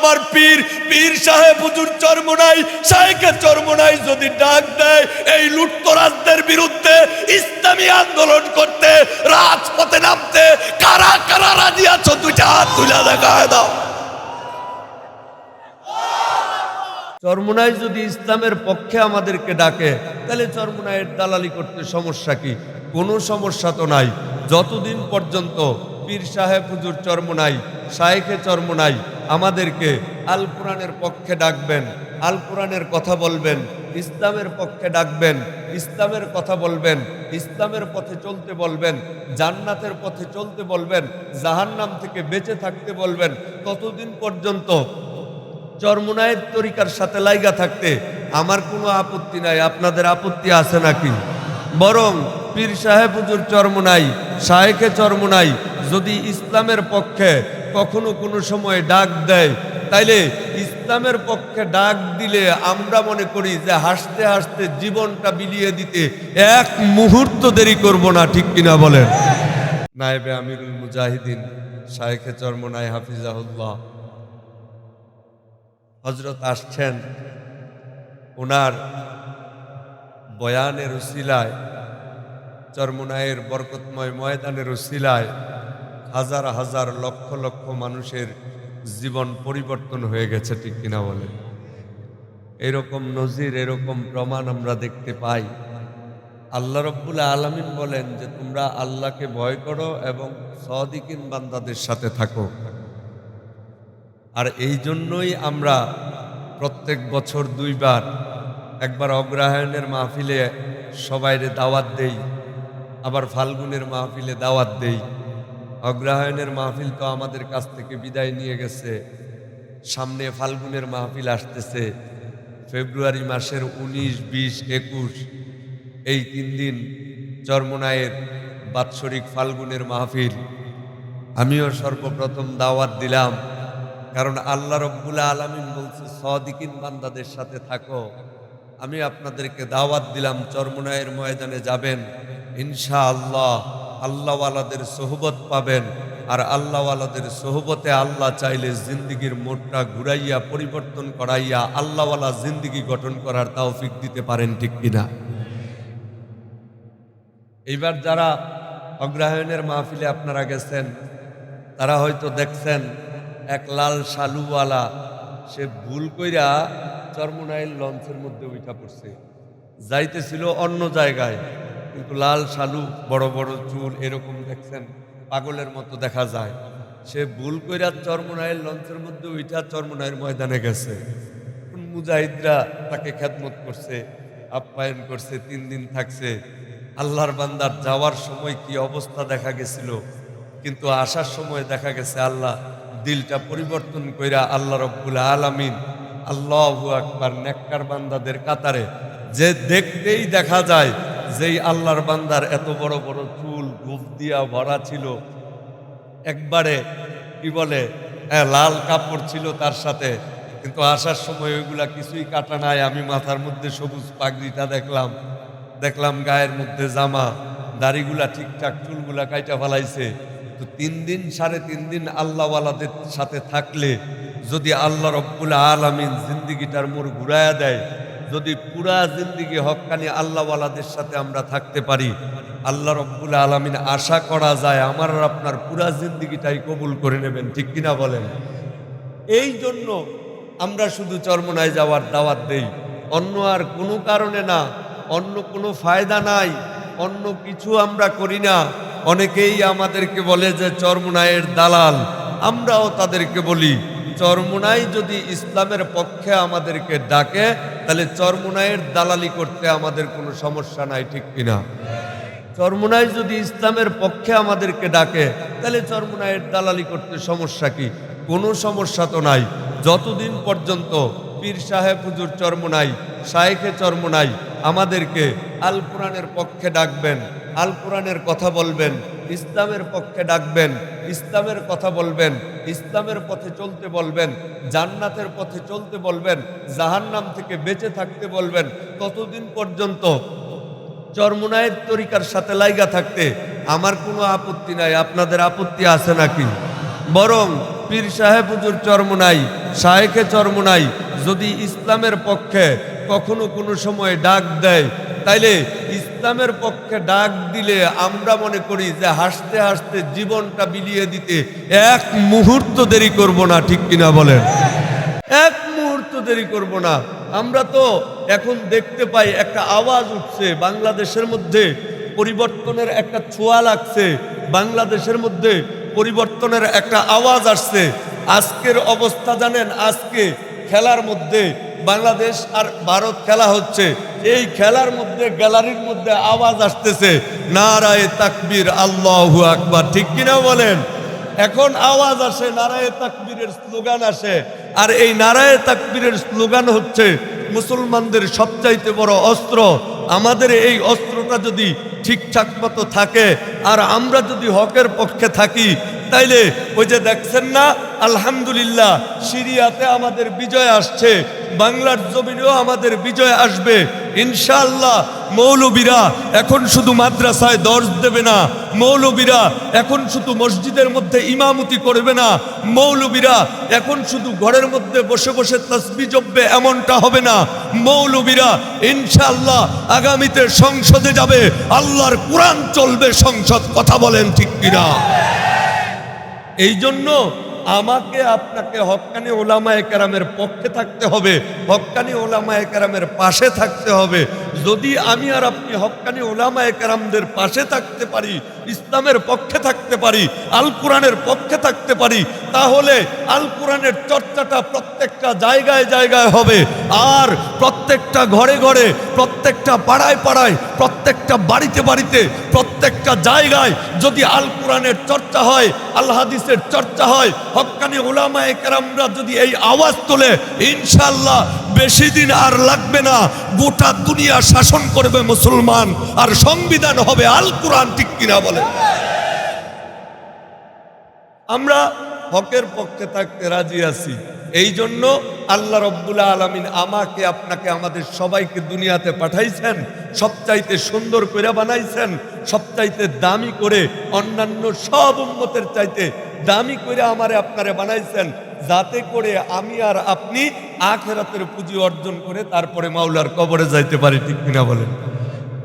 আমার পীর পীর সাহেব হুজুর চরমনাই শাহেখে চরমনাই যদি ডাক দেয়, এই লুটতরাজদের বিরুদ্ধে ইসলামী আন্দোলন করতে, রাজপথে নামতে, কারা কারা রাজি আছো? দুইটা হাত তুলে দেখায় দাও। চরমুনাই যদি ইসলামের পক্ষে আমাদেরকে ডাকে, তাহলে চরমুনাইয়ের দালালি করতে সমস্যা কি? কোনো সমস্যা তো নাই। যতদিন পর্যন্ত পীর সাহেব হুজুর চরমুনাই শায়েখে চরমুনাই আমাদেরকে আল কোরআনের পক্ষে ডাকবেন আল কোরআনের কথা বলবেন, ইসলামের পক্ষে ডাকবেন, ইসলামের কথা বলবেন, ইসলামের পথে চলতে বলবেন, জান্নাতের পথে চলতে বলবেন, জাহান্নাম থেকে বেঁচে থাকতে বলবেন, ততদিন পর্যন্ত চরমুনায়ের তরিকার সাথে লাইগা থাকতে আমার কোনো আপত্তি নাই, আপনাদের আপত্তি আছে নাকি? বরং পীর সাহেব হুজুর চরমুনাই শাহেখে চরমুনাই যদি ইসলামের পক্ষে কখনো কোনো সময় ডাক দেয়। তাইলে ইসলামের পক্ষে ডাক দিলে আমরা মনে করি যে হাসতে হাসতে জীবনটা বিলিয়ে দিতে এক মুহূর্ত দেরি করব না, ঠিক কিনা বলেন? নায়েবে আমিরুল মুজাহিদিন শাহেখে চরমুনাই হাফিজাহুল্লাহ। হজরত আসছেন, ওনার বয়ানের উসিলায় চরমুনায়ের বরকতময় ময়দানের উসিলায় হাজার হাজার লক্ষ লক্ষ মানুষের জীবন পরিবর্তন হয়ে গেছে, ঠিক কিনা বলে? এরকম নজির, এরকম প্রমাণ আমরা দেখতে পাই। আল্লাহ রব্বুল আলমিন বলেন যে, তোমরা আল্লাহকে ভয় করো এবং সদিকিন বান্দাদের সাথে থাকো। আর এই জন্যই আমরা প্রত্যেক বছর দুইবার একবার অগ্রহায়ণের মাহফিলে সবাইরে দাওয়াত দেই, আবার ফাল্গুনের মাহফিলে দাওয়াত দেই। অগ্রহায়ণের মাহফিল তো আমাদের কাছ থেকে বিদায় নিয়ে গেছে। সামনে ফাল্গুনের মাহফিল আসতেছে। ফেব্রুয়ারি মাসের উনিশ, বিশ, একুশ, এই তিন দিন চরমনায়ের বাৎসরিক ফাল্গুনের মাহফিল। আমিও সর্বপ্রথম দাওয়াত দিলাম, কারণ আল্লাহ রব্বুল আলমিন বলছে, সদিকিন বান্দাদের সাথে থাকো। আমি আপনাদেরকে দাওয়াত দিলাম, চরমুনায়ের ময়দানে যাবেন ইনশা আল্লাহ আল্লাহওয়ালাদের সোহবত পাবেন। আর আল্লাহওয়ালাদের সোহবতে আল্লাহ চাইলে জিন্দিগির মোটটা ঘুরাইয়া, পরিবর্তন করাইয়া আল্লাহওয়ালা জিন্দিগি গঠন করার তাওফিক দিতে পারেন ঠিক কিনা? এইবার যারা অগ্রহায়ণের মাহফিলে আপনারা গেছেন, তারা হয়তো দেখছেন এক লাল শালুওয়ালা, সে ভুল কইরা চরমনাইল লঞ্চের মধ্যে উঠা পড়ছে। যাইতেছিল অন্য জায়গায়। কিন্তু লাল শালু, বড় বড় চুল, এরকম দেখছেন, পাগলের মতো দেখা যায়। সে ভুল কইরা চরমনাইল লঞ্চের মধ্যে উঠা চরমনাইল ময়দানে গেছে। মুজাহিদরা তাকে খেদমত করছে, আপ্যায়ন করছে, তিন দিন থাকছে। আল্লাহর বান্দার যাওয়ার সময় কি অবস্থা দেখা গেছিল? কিন্তু আসার সময় দেখা গেছে, আল্লাহ দিলটা পরিবর্তন কইরা আল্লাহ রব্বুল আলামিন আল্লাহ আকবার, নেককার বান্দাদের কাতারে। যে দেখতেই দেখা যায় যেই আল্লাহর বান্দার এত বড় বড় চুল, গুফ দিয়া ভরা ছিল, একবারে কি বলে লাল কাপড় ছিল তার সাথে। কিন্তু আসার সময় ওইগুলা কিছুই কাটা নাই, আমি মাথার মধ্যে সবুজ পাগড়িটা দেখলাম। দেখলাম গায়ের মধ্যে জামা, দাড়িগুলা ঠিকঠাক, চুলগুলা কাইটা ফেলাইছে। তো তিন দিন, সাড়ে তিন দিন আল্লাহওয়ালাদের সাথে থাকলে যদি আল্লাহ রব্বুল আলমিন জিন্দিগিটার মোড় ঘুরাইয়া দেয় যদি পুরা জিন্দিগি হক্কানি আল্লাহওয়ালাদের সাথে আমরা থাকতে পারি, আল্লাহ রব্বুল আলমিন আশা করা যায় আমার আর আপনার পুরা জিন্দিগিটাই কবুল করে নেবেন, ঠিক কিনা বলেন? এই জন্য আমরা শুধু চরমনায় যাওয়ার দাওয়াত দেই। অন্য আর কোনো কারণে না, অন্য কোনো ফায়দা নাই, অন্য কিছু আমরা করি না। অনেকেই আমাদেরকে বলে যে চরমনায়ের দালাল, আমরাও তাদেরকে বলি, চরমুনাই যদি ইসলামের পক্ষে আমাদেরকে ডাকে তাহলে চরমুনাইয়ের দালালি করতে আমাদের কোনো সমস্যা নাই, ঠিক কিনা? চরমুনাই যদি ইসলামের পক্ষে আমাদেরকে ডাকে, তাহলে চরমুনাইয়ের দালালি করতে সমস্যা কি? কোনো সমস্যা তো নাই। যতদিন পর্যন্ত পীর সাহেব হুজুর চরমুনাই, শায়েখে চরমুনাই আমাদেরকে আল কোরআনের পক্ষে ডাকবেন, আল কোরআনের কথা বলবেন, ইসলামের পক্ষে ডাকবেন, ইসলামের কথা বলবেন ইসলামের পথে চলতে বলবেন, জান্নাতের পথে চলতে বলবেন, জাহান্নাম থেকে বেঁচে থাকতে বলবেন, ততদিন পর্যন্ত চরমুনায়ের তরিকার সাথে লাইগা থাকতে আমার কোনো আপত্তি নাই, আপনাদের আপত্তি আছে নাকি? বরং পীর সাহেব হুজুর চরমনাই শাহেখে চরমনাই যদি ইসলামের পক্ষে কখনো কোনো সময় ডাক দেয় তাইলে ইসলামের পক্ষে ডাক দিলে আমরা মনে করি যে হাসতে হাসতে জীবনটা বিলিয়ে দিতে এক মুহূর্ত দেরি করব না, ঠিক কিনা বলেন? এক মুহূর্ত দেরি করব না। আমরা তো এখন দেখতে পাই একটা আওয়াজ উঠছে, বাংলাদেশের মধ্যে পরিবর্তনের একটা ছোঁয়া লাগছে, বাংলাদেশের মধ্যে পরিবর্তনের একটা আওয়াজ আসছে। আজকের অবস্থা জানেন, আজকে খেলার মধ্যে বাংলাদেশ আর ভারত খেলা হচ্ছে। এই খেলার মধ্যে, গ্যালারির মধ্যে আওয়াজ আসতেছে, নারায়ে তাকবীর, আল্লাহু আকবার। ঠিক কিনা বলেন? এখন আওয়াজ আসে, নারায়ে তাকবীরের স্লোগান আসে। আর এই নারায়ে তাকবীরের স্লোগান হচ্ছে, মুসলমানদের সবচাইতে বড় অস্ত্র। আমাদের এই অস্ত্রটা যদি ঠিকঠাক মতো থাকে, আর আমরা যদি হকের পক্ষে থাকি তাইলে ওই যে দেখছেন না, আলহামদুলিল্লাহ, সিরিয়াতে আমাদের বিজয় আসছে, বাংলার জমিনেও আমাদের বিজয় আসবে। ইনশাআল্লাহ, মৌলবীরা এখন শুধু মাদ্রাসায় দর্শ দেবে না, মৌলবীরা এখন শুধু মসজিদের মধ্যে ইমামতি করবে না, মৌলবীরা এখন শুধু ঘরের মধ্যে বসে বসে তসবি জপবে এমনটা হবে না। মৌলবীরা ইনশাআল্লাহ আগামীতে সংসদে যাবে, আল্লাহর কোরআন চলবে, সংসদ কথা বলেন ঠিক কিনা। এই জন্য আমাকে আপনাকে হক্কানি ওলামায়ে একরামের পক্ষে থাকতে হবে হক্কানি ওলামায়ে একরামের পাশে থাকতে হবে। যদি আমি আর আপনি হক্কানি ওলামা একরামদের পাশে থাকতে পারি, ইসলামের পক্ষে থাকতে পারি আল কোরআনের পক্ষে থাকতে পারি, তাহলে আল কোরআনের চর্চাটা প্রত্যেকটা জায়গায় জায়গায় হবে। আর প্রত্যেকটা ঘরে ঘরে, প্রত্যেকটা পাড়ায় পাড়ায়, প্রত্যেকটা বাড়িতে বাড়িতে প্রত্যেকটা জায়গায় যদি আল কোরআনের চর্চা হয় আল হাদিসের চর্চা হয় হক্কানি ওলামা একরামরা যদি এই আওয়াজ তোলে ইনশাল্লাহ বেশি দিন আর লাগবে না। গোটা দুনিয়া শাসন করবে মুসলমান, আর সংবিধান হবে আল কোরআন ঠিক কিনা বলে? আমরা হকের পক্ষে থাকতে রাজি আছি। এই জন্য আল্লাহ রব্বুল্লা আলমিন আমাকে, আপনাকে, আমাদের সবাইকে দুনিয়াতে পাঠাইছেন, সবচাইতে সুন্দর করে বানাইছেন, সবচাইতে দামি করে অন্যান্য সব উন্মতের চাইতে দামি করে আমারে আপনারে বানাইছেন, যাতে করে আমি আর আপনি আখেরাতের পুঁজি অর্জন করে তারপরে মাওলার কবরে যাইতে পারি, ঠিক কিনা বলেন?